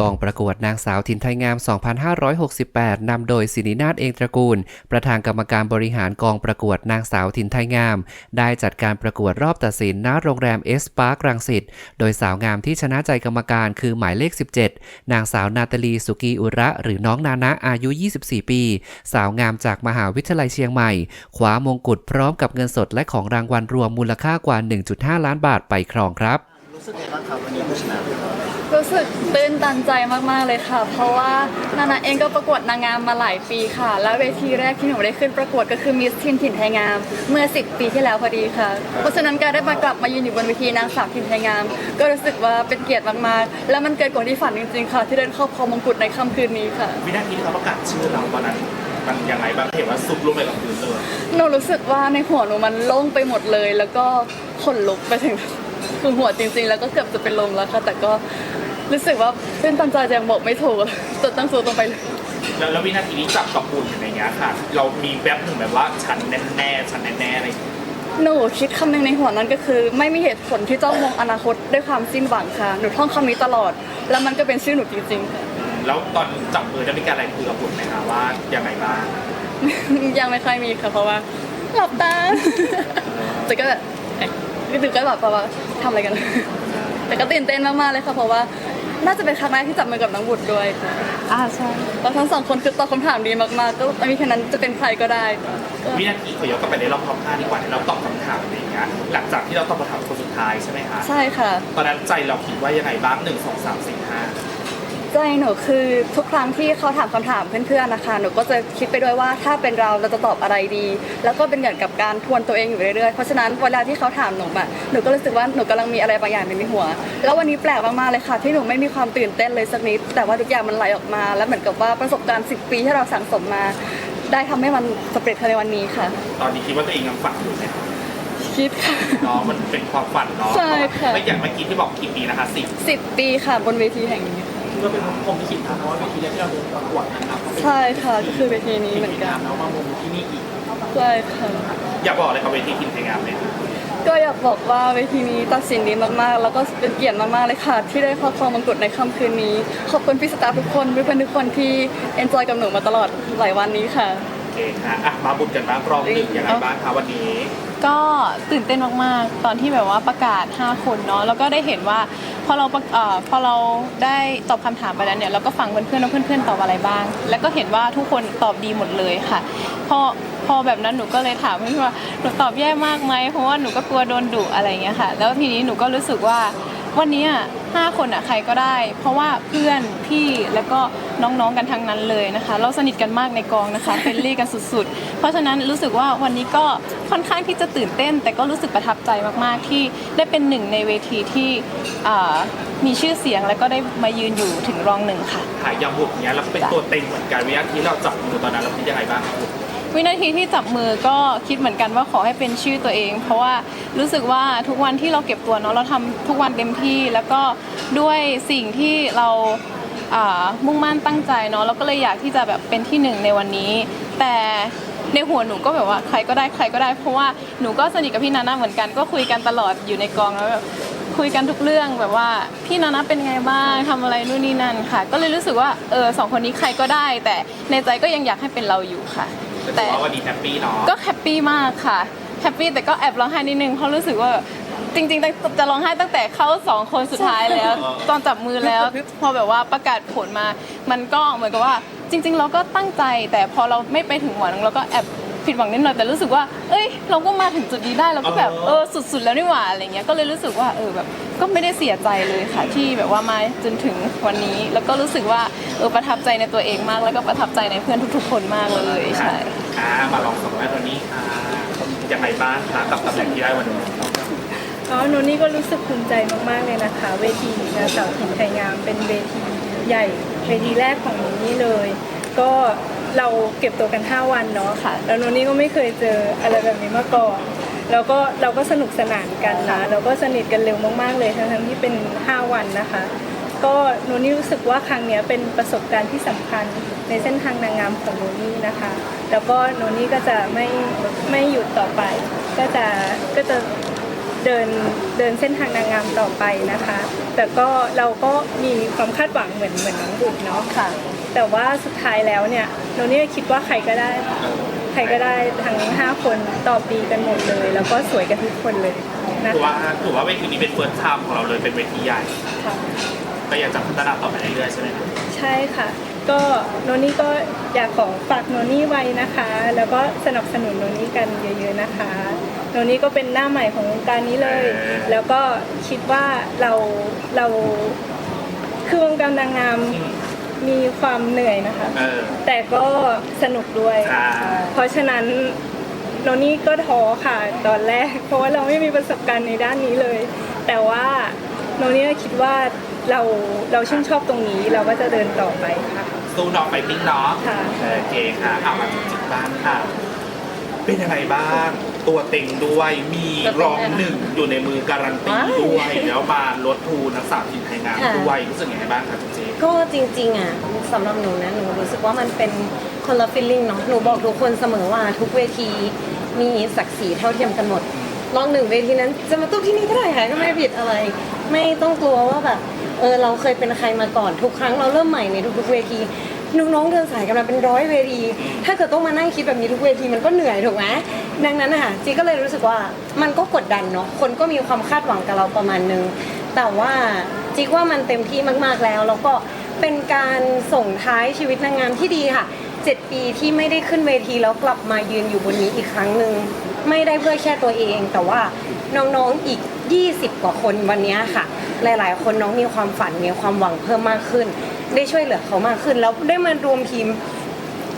กองประกวดนางสาวถิ่นไทยงาม 2568 นำโดยศินินาถเองตระกูล ประธานกรรมการบริหารกองประกวดนางสาวถิ่นไทยงาม ได้จัดการประกวดรอบตัดสินณโรงแรมเอสปาร์กรังสิต โดยสาวงามที่ชนะใจกรรมการคือหมายเลข 17 นางสาวนาตาลีสุกีอุระ หรือน้องนานะอายุ 24 ปี สาวงามจากมหาวิทยาลัยเชียงใหม่คว้ามงกุฎพร้อมกับเงินสดและของรางวัลรวมมูลค่ากว่า 1.5 ล้านบาทไปครองครับ รู้สึกไงบ้างครับวันนี้ผู้ชนะ รู้สึกตื้นตันใจมากๆเลยค่ะ เพราะว่านานาเองก็ประกวดนางงามมาหลายปีค่ะ และเวทีแรกที่หนูได้ขึ้นประกวดก็คือมิสทินถิ่นไทยงาม เมื่อ 10 ปีที่แล้วพอดีค่ะ เพราะฉะนั้นการได้มากลับมายืนอยู่บนเวทีนางสาวถิ่นไทยงาม ก็รู้สึกว่าเป็นเกียรติมากๆ และมันเกินกว่าที่ฝันจริงๆค่ะ ที่ได้ครอบครองมงกุฎในค่ำคืนนี้ค่ะ วินาทีที่เขาประกาศชื่อเราตอนนั้นมันยังไงบ้างเห็นว่าซุกลงไปกับพื้นเลยหนูรู้สึกว่าในหัวหนูมันโล่งไปหมดเลย แล้วก็ขนลุกไปถึงคือหัวจริงๆ แล้วก็เกือบจะเป็นลมแล้วค่ะแต่ก็ รู้สึกว่าเป็นตันใจยังบอกไม่ถูกจนตั้งสูตรงไปเลยแล้วแล้ววินาทีที่จับกับปุ่นอย่างเงี้ยค่ะ เรามีแวบหนึ่งแบบว่าฉันแน่ๆฉันแน่ๆอะไรอย่างเงี้ยหนูคิดคำหนึ่งในหัวนั้นก็คือ ไม่มีเหตุผลที่ต้องมองอนาคตด้วยความสิ้นหวังค่ะ หนูท่องคำนี้ตลอด แล้วมันก็เป็นชื่อหนูจริงๆค่ะแล้วตอนจับมือจะมีการอะไรคุยกับปุ่นไหมคะว่ายังไงบ้างยังไม่ค่อยมีค่ะเพราะว่าหลับตาแต่ก็แบบเอ๊ะก็ถึงก็แบบว่าทำอะไรกัน แต่ก็ตื่นเต้นมากๆเลยค่ะเพราะว่า น่าจะเป็นครั้งแรกที่จับมือกับน้องบุตรด้วยค่ะอ่าใช่แล้วทั้งสองคนคือตอบคำถามดีมากๆ ก็ไม่มีแค่นั้นจะเป็นใครก็ได้ก็วินาทีขอย้อนกลับไปในรอบท็อปห้าดีกว่าที่เราตอบคำถามอะไรอย่างเงี้ยหลังจากที่เราตอบคำถามคนสุดท้ายใช่ไหมคะใช่ค่ะตอนนั้นใจเราคิดว่ายังไงบ้างหนึ่งสองสามสี่ห้า ใจหนูคือทุกครั้งที่เขาถามคำถามเพื่อนๆนะคะ หนูก็จะคิดไปด้วยว่าถ้าเป็นเราเราจะตอบอะไรดี แล้วก็เป็นเหมือนกับการทวนตัวเองอยู่เรื่อยๆ เพราะฉะนั้นเวลาที่เขาถามหนูอะหนูก็รู้สึกว่าหนูกำลังมีอะไรบางอย่างในหัว แล้ววันนี้แปลกมากๆเลยค่ะที่หนูไม่มีความตื่นเต้นเลยสักนิด แต่ว่าทุกอย่างมันไหลออกมา แล้วเหมือนกับว่าประสบการณ์ 10 ปีที่เราสั่งสมมา ได้ทำให้มันสำเร็จภายในวันนี้ค่ะ ตอนนี้คิดว่าตัวเองยังฝันอยู่ไหมคะคิดค่ะเนาะมันเป็นความฝันเนาะใช่ค่ะไม่อย่างเมื่อกี้ที่บอกกี่ปีนะคะสิบ10ปีค่ะบนเวทีแห่งนี้ค่ะ ก็เป็นผมที่คิดนะเพราะว่าเวทีแรกที่เราเดินประกวดนะครับใช่ค่ะก็คือเวทีนี้เหมือนกันแล้วมามงที่นี่อีกใช่ค่ะอยากบอกอะไรกับเวทีทินไทยงามไหมคะก็อยากบอกว่าเวทีนี้ตัดสินดีมากๆ แล้วก็เป็นเกียรติมากๆเลยค่ะ ที่ได้ครอบครองมงกุฎในค่ำคืนนี้ ขอบคุณพี่สตาฟทุกคนเพื่อนๆทุกคนที่เอนจอยกับหนูมาตลอดหลายวันนี้ค่ะโอเคค่ะอะมาบุญกันบ้างรอบหนึ่งยังไงบ้างคะวันนี้ ก็ตื่นเต้นมากๆ ตอนที่แบบว่าประกาศ 5 คนเนาะแล้วก็ได้เห็นว่าพอเราประเอ่อพอเราได้ตอบคำถามไปแล้วเนี่ยเราก็ฟังเพื่อนๆว่าเพื่อนๆตอบอะไรบ้าง แล้วก็เห็นว่าทุกคนตอบดีหมดเลยค่ะพอพอแบบนั้นหนูก็เลยถามเพื่อนว่าหนูตอบแย่มากไหมเพราะว่าหนูก็กลัวโดนดุอะไรอย่างเงี้ยค่ะ แล้วทีนี้หนูก็รู้สึกว่า วันนี้อะห้าคนอะใครก็ได้ เพราะว่าเพื่อนพี่แล้วก็น้องๆกันทั้งนั้นเลยนะคะ เราสนิทกันมากในกองนะคะเฟรนลี่กันสุด ๆ เพราะฉะนั้นรู้สึกว่าวันนี้ก็ค่อนข้างที่จะตื่นเต้น แต่ก็รู้สึกประทับใจมากๆที่ได้เป็นหนึ่งในเวทีที่มีชื่อเสียงแล้วก็ได้มายืนอยู่ถึงรองหนึ่งค่ะถ่ายยำบุกเนี้ยเราเป็นตัวเต็งเหมือนกันวินาที่เราจับมือตอนนั้นเราคิดยังไงบ้าง วินาทีที่จับมือก็คิดเหมือนกันว่าขอให้เป็นชื่อตัวเอง เพราะว่ารู้สึกว่าทุกวันที่เราเก็บตัวเนาะเราทำทุกวันเต็มที่ แล้วก็ด้วยสิ่งที่เรามุ่งมั่นตั้งใจเนาะเราก็เลยอยากที่จะแบบเป็นที่หนึ่งในวันนี้ แต่ในหัวหนูก็แบบว่าใครก็ได้ใครก็ได้ เพราะว่าหนูก็สนิทกับพี่นานาเหมือนกันก็คุยกันตลอดอยู่ในกองแล้วแบบคุยกันทุกเรื่องแบบว่าพี่นานาเป็นไงบ้างทำอะไรนู่นนี่นั่นค่ะ ก็เลยรู้สึกว่าเออสองคนนี้ใครก็ได้ แต่ในใจก็ยังอยากให้เป็นเราอยู่ค่ะ แต่ถือว่าวันนี้แฮปปี้เนาะก็แฮปปี้มากค่ะแฮปปี้แต่ก็แอบร้องไห้นิดนึงเพราะรู้สึกว่าจริงๆจะร้องไห้ตั้งแต่เข้าสองคนสุดท้ายแล้ว ตอนจับมือแล้วพอแบบว่าประกาศผลมา มันก็เหมือนกับว่า จริง ๆ เราก็ตั้งใจ แต่พอเราไม่ไปถึงหวังเราก็แอบ ผิดหวังนิดหน่อยแต่รู้สึกว่า เอ้ย เราก็มาถึงจุดนี้ได้เราก็แบบเออสุด ๆ แล้วนี่หว่าอะไรเงี้ยก็เลยรู้สึกว่าเออแบบก็ไม่ได้เสียใจเลยค่ะที่แบบว่ามาจนถึงวันนี้ แล้วก็รู้สึกว่าเออประทับใจในตัวเองมาก แล้วก็ประทับใจในเพื่อนทุก ๆ คนมากเลยใช่อ่ามาลองสัมภาษณ์วันนี้ค่ะยังไงบ้างคะกับตำแหน่งที่ได้วันนี้อ๋อหนูนี่ก็รู้สึกภูมิใจมากๆเลยนะคะ เวทีนางสาวถิ่นไทยงามเป็นเวทีใหญ่เวทีแรกของหนูนี่เลย ก็ เราเก็บตัวกัน 5 วันเนาะค่ะ แล้วหนูนี่ก็ไม่เคยเจออะไรแบบนี้มาก่อน แล้วก็เราก็สนุกสนานกันนะเราก็สนิทกันเร็วมากๆเลยทั้งๆที่เป็น 5 วันนะคะ ก็หนูนี่รู้สึกว่าครั้งนี้เป็นประสบการณ์ที่สำคัญในเส้นทางนางงามของหนูนี่นะคะ แล้วก็หนูนี่ก็จะไม่ไม่หยุดต่อไป ก็จะก็จะเดินเดินเส้นทางนางงามต่อไปนะคะ แต่ก็เราก็มีความคาดหวังเหมือนเหมือนน้องบุตรเนาะค่ะ แต่ว่าสุดท้ายแล้วเนี่ยโนนี่คิดว่าใครก็ได้ใครก็ได้ทั้ง 5 คนตอบดีกันหมดเลย แล้วก็สวยกันทุกคนเลยนะถือว่าคะถือว่าเวทีนี้เป็นเฟิร์สไทม์ของเราเลยเป็นเวทีใหญ่ค่ะก็อยากจะพัฒนาต่อไปเรื่อยๆใช่ไหมครับใช่ค่ะ ก็โนนี่ก็อยากขอฝากโนนี่ไว้นะคะ แล้วก็สนับสนุนโนนี่กันเยอะๆนะคะโนนี่ก็เป็นหน้าใหม่ของวงการนี้เลย แล้วก็คิดว่าเราเราคือวงการนางงาม มีความเหนื่อยนะคะ เออ แต่ก็สนุกด้วย อ่า เพราะฉะนั้นโนนี่ก็ท้อค่ะตอนแรก เพราะว่าเราไม่มีประสบการณ์ในด้านนี้เลย แต่ว่าโนนี่คิดว่าเราเราชื่นชอบตรงนี้เราก็จะเดินต่อไปค่ะ สู้น้องไฟติ้งเนาะค่ะ โอเคค่ะเอามาถึงจิตบ้านค่ะ เป็นยังไงบ้าง ตัวเต็งด้วยมีรองหนึ่งอยู่ในมือการันตีด้วย แล้วมาลดทูนักสาวทีมไทยงามด้วยรู้สึกยังไงบ้างคะจุ๊บจิ๊บก็จริง ๆ อะสำหรับหนูนะหนูรู้สึกว่ามันเป็นคนละฟีลลิ่งเนาะหนูบอกทุกคนเสมอว่าทุกเวทีมีศักดิ์ศรีเท่าเทียมกันหมดลองหนึ่งเวทีนั้นจะมาตุ้มที่นี่ก็ได้ค่ะก็ไม่ผิดอะไร ไม่ต้องกลัวว่าแบบเออเราเคยเป็นใครมาก่อนทุกครั้งเราเริ่มใหม่ในทุกๆเวที น้องๆเดินสายกันมาเป็นร้อยเวที ถ้าเกิดต้องมานั่งคิดแบบนี้ทุกเวทีมันก็เหนื่อยถูกไหมดังนั้นนะคะจีก็เลยรู้สึกว่ามันก็กดดันเนาะคนก็มีความคาดหวังกับเราประมาณนึงแต่ว่าจิ๊กว่ามันเต็มที่มากๆแล้วแล้วก็เป็นการส่งท้ายชีวิตนางงามที่ดีค่ะ7ปีที่ไม่ได้ขึ้นเวทีแล้วกลับมายืนอยู่บนนี้อีกครั้งหนึ่งไม่ได้เพื่อแค่ตัวเอง แต่ว่าน้องๆอีก 20 กว่าคนวันนี้ค่ะ หลาย ๆ คนน้องมีความฝันมีความหวังเพิ่มมากขึ้น ได้ช่วยเหลือเขามากขึ้น แล้วได้มารวมทีม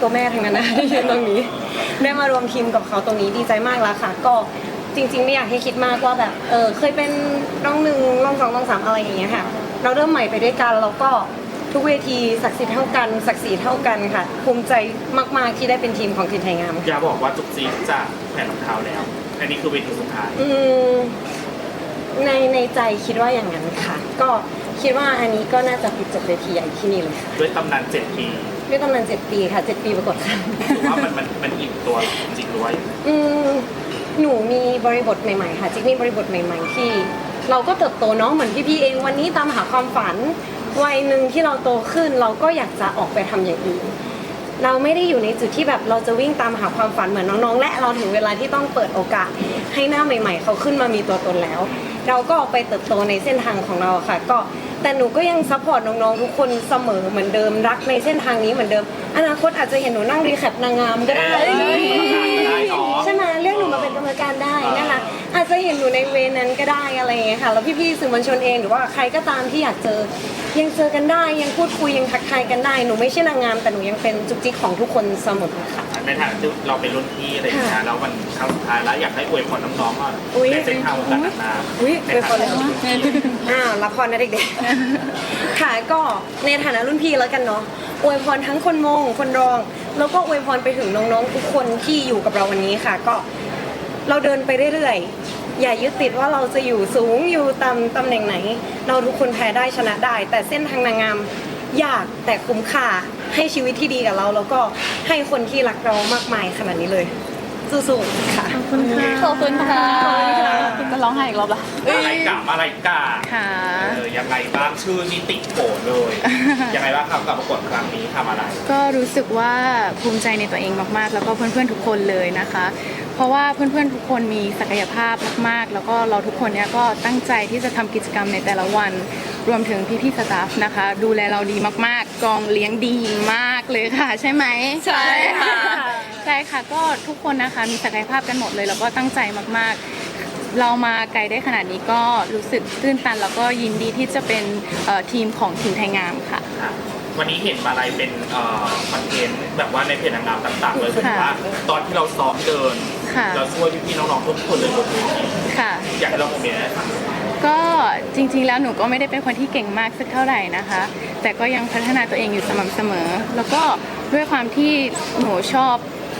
ตัวแม่ทั้งนั้นนะที่ยืนตรงนี้ ได้มารวมทีมกับเขาตรงนี้ดีใจมากแล้วค่ะ ก็จริง ๆ ไม่อยากให้คิดมากว่าแบบเออเคยเป็นรองหนึ่งรองสองรองสามอะไรอย่างเงี้ยค่ะ เราเริ่มใหม่ไปด้วยกันแล้วก็ทุกเวทีศักดิ์สิทธิ์เท่ากันศักดิ์ศรีเท่ากันค่ะ ภูมิใจมาก ๆ ที่ได้เป็นทีมของทีมไทยงามอย่าบอกว่าจุ๊บจิ๊บจะแขวนรองเท้าแล้ว อันนี้คือเวทีสุดท้าย อืม ในในใจคิดว่าอย่างนั้นค่ะ ก็คิดว่าอันนี้ก็น่าจะปิดจบเวทีใหญ่ที่นี่เลยค่ะด้วยตำนานเจ็ดปีด้วยตำนานเจ็ดปีค่ะเจ็ดปีประกวดค่ะถือว่ามันมันมันอิ่มตัวจริงด้วยอืมหนูมีบริบทใหม่ๆค่ะจิ๊กมีบริบทใหม่ๆที่ เราก็เติบโตเนาะเหมือนพี่ๆเองวันนี้ตามหาความฝันวัยหนึ่งที่เราโตขึ้นเราก็อยากจะออกไปทำอย่างอื่นเราไม่ได้อยู่ในจุดที่แบบเราจะวิ่งตามหาความฝันเหมือนน้องๆ และเราถึงเวลาที่ต้องเปิดโอกาสให้หน้าใหม่ ๆ เขาขึ้นมามีตัวตนแล้ว เราก็ออกไปเติบโตในเส้นทางของเราค่ะ ก็แต่หนูก็ยังซัพพอร์ตน้องๆทุกคนเสมอเหมือนเดิมรักในเส้นทางนี้เหมือนเดิม อนาคตอาจจะเห็นหนูนั่งรีแคปนางงามก็ได้ได้หรอใช่ไหมเรียกหนูมาเป็นกรรมการได้นะคะอาจจะเห็นหนูในเวนั้นก็ได้อะไรอย่างเงี้ยค่ะแล้วพี่ๆสื่อมวลชนเองหรือว่าใครก็ตามที่อยากเจอ ยังเจอกันได้ยังพูดคุยยังทักทายกันได้หนูไม่ใช่นางงามแต่หนูยังเป็นจุกจิกของทุกคนเสมอค่ะ ในฐานะที่เราเป็นรุ่นพี่อะไรอย่างเงี้ยค่ะแล้วมันครั้งสุดท้ายแล้วอยากให้อวยพรน้องๆว่าอุ๊ยในเส้นทางวงการนางงามอุ้ยในเป็นฐาคนนะรุ่นพี่อ้าวละครนะเด็กๆค่ะก็ในฐานะรุ่นพี่แล้วกันเนาะอวยพรทั้งคนมงคนรอง แล้วก็อวยพรไปถึงน้องๆทุกคนที่อยู่กับเราวันนี้ค่ะ ก็เราเดินไปเรื่อยๆ อย่ายึดติดว่าเราจะอยู่สูงอยู่ต่ำตำแหน่งไหน เราทุกคนแพ้ได้ชนะได้ แต่เส้นทางนางงามยากแต่คุ้มค่า ให้ชีวิตที่ดีกับเรา แล้วก็ให้คนที่รักเรามากมายขนาดนี้เลย สู้ๆค่ะ ขอบคุณค่ะขอบคุณค่ะจะร้องไห้อีกรอบละอะไรกะอะไรกะค่ะ เออยังไงบ้างชื่อนี่ติดโผเลย ยังไงบ้างครับกับประกวดครั้งนี้ทำอะไร ก็รู้สึกว่าภูมิใจในตัวเองมากๆ แล้วก็เพื่อนๆทุกคนเลยนะคะ เพราะว่าเพื่อนๆทุกคนมีศักยภาพมากๆ แล้วก็เราทุกคนเนี่ยก็ตั้งใจที่จะทำกิจกรรมในแต่ละวัน รวมถึงพี่ๆสตาฟนะคะ ดูแลเราดีมากๆ กองเลี้ยงดีมากเลยค่ะ ใช่ไหมใช่ค่ะใช่ค่ะก็ทุกคนนะคะมีศักยภาพกันหมดเลยแล้วก็ตั้งใจมากๆเรามาไกลได้ขนาดนี้ก็รู้สึกตื้นตัน แล้วก็ยินดีที่จะเป็นเอ่อทีมของทีมไทยงามค่ะค่ะวันนี้เห็นมาอะไรเป็นเอ่อคอนเทนต์แบบว่าในเพจนางงามต่างๆเลยคือค่ะว่าตอนที่เราซ้อมเดินค่ะเราช่วยพี่ๆน้องๆทุกคนเลยบนเวทีค่ะอยากให้เราโมเมนต์ให้ฟัง ก็จริงๆแล้วหนูก็ไม่ได้เป็นคนที่เก่งมากสักเท่าไหร่นะคะ แต่ก็ยังพัฒนาตัวเองอยู่สม่ำเสมอ แล้วก็ด้วยความที่หนูชอบ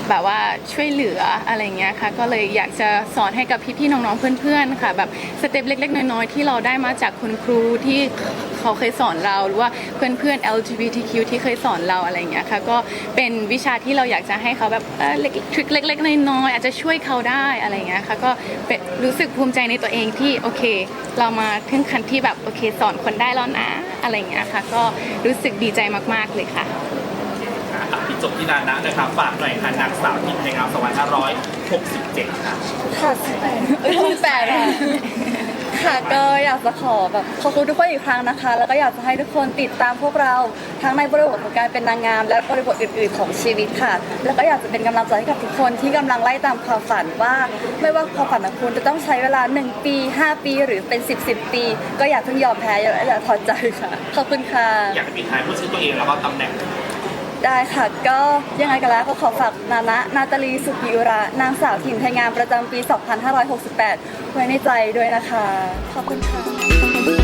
แบบว่าช่วยเหลืออะไรเงี้ยค่ะ ก็เลยอยากจะสอนให้กับพี่ๆน้องๆเพื่อนๆค่ะ แบบสเต็ปเล็กๆน้อยๆที่เราได้มาจากคุณครูที่ เขาเขาเคยสอนเราหรือว่าเพื่อนๆ LGBTQ ที่เคยสอนเราอะไรอย่างเงี้ยค่ะก็เป็นวิชาที่เราอยากจะให้เขาแบบเออเล็กทริคเล็กๆน้อยๆอาจจะช่วยเขาได้อะไรอย่างเงี้ยค่ะก็เป็นรู้สึกภูมิใจในตัวเองที่โอเค เรามาถึงขั้นที่แบบโอเคสอนคนได้แล้วนะอะไรอย่างเงี้ยค่ะก็รู้สึกดีใจมากๆเลยค่ะอะพี่จบที่นานะนะครับฝากหน่อยค่ะนางสาวทินไทยงาม2567ค่ะค่ะเอ้ยคุณแปดค่ะ ค่ะก็อยากจะขอแบบขอบคุณทุกคนอีกครั้งนะคะ แล้วก็อยากจะให้ทุกคนติดตามพวกเราทั้งในบริบทของการเป็นนางงาม และบริบทอื่น ๆ ของชีวิตค่ะ แล้วก็อยากจะเป็นกำลังใจให้กับทุกคนที่กำลังไล่ตามความฝันว่า ไม่ว่าความฝันของคุณจะต้องใช้เวลา 1 ปี 5 ปี หรือเป็น 10 10 ปี ก็อย่าเพิ่งยอมแพ้อย่าอย่าถอดใจค่ะ ขอบคุณค่ะ อยากให้ปิดท้ายพูดชื่อตัวเองแล้วก็ตำแหน่ง ได้ค่ะ ก็ยังไงกันแล้วก็ขอฝากนานะนาตาลีสุกิอุระ นางสาวถิ่นไทยงามประจำปี 2568 ไว้ในใจด้วยนะคะ ขอบคุณค่ะ